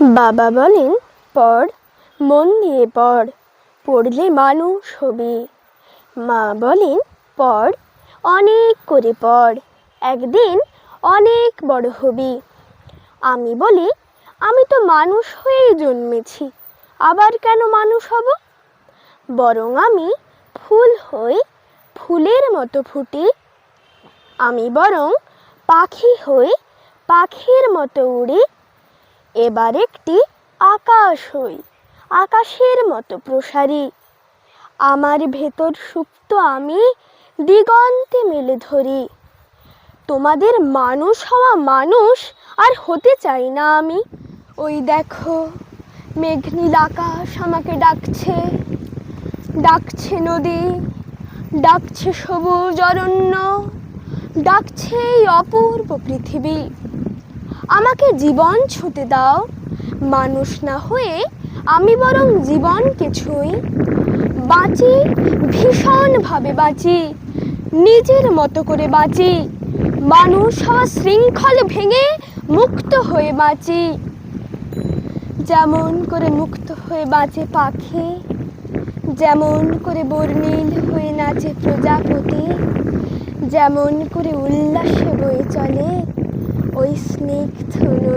বাবা বলেন, পড়, মন দিয়ে পড়, পড়লে মানুষ হবি। মা বলেন, পড়, অনেক করে পড়, একদিন অনেক বড় হবি। আমি বলি, আমি তো মানুষ হয়েই জন্মেছি, আবার কেন মানুষ হব? বরং আমি ফুল হই, ফুলের মতো ফুটি। আমি বরং পাখি হই, পাখির মতো উড়ি। এবার একটি আকাশ হই, আকাশের মতো প্রসারী। আমার ভেতর সুপ্ত আমি দিগন্তে মেলে ধরি। তোমাদের মানুষ হওয়া মানুষ আর হতে চাই না আমি। ওই দেখো মেঘনীল আকাশ আমাকে ডাকছে। ডাকছে নদী, ডাকছে সবুজ অরণ্য, ডাকছে এই অপূর্ব পৃথিবী। আমাকে জীবন ছুঁতে দাও। মানুষ না হয়ে আমি বরং জীবন কিছুই। বাঁচি, ভীষণভাবে বাঁচি, নিজের মতো করে বাঁচি। মানুষ হওয়া শৃঙ্খল ভেঙে মুক্ত হয়ে বাঁচি। যেমন করে মুক্ত হয়ে বাঁচে পাখি, যেমন করে বর্ণিল হয়ে নাচে প্রজাপতি, যেমন করে উল্লাসে বয়ে চলে ওই স্নিগ্ধ নদী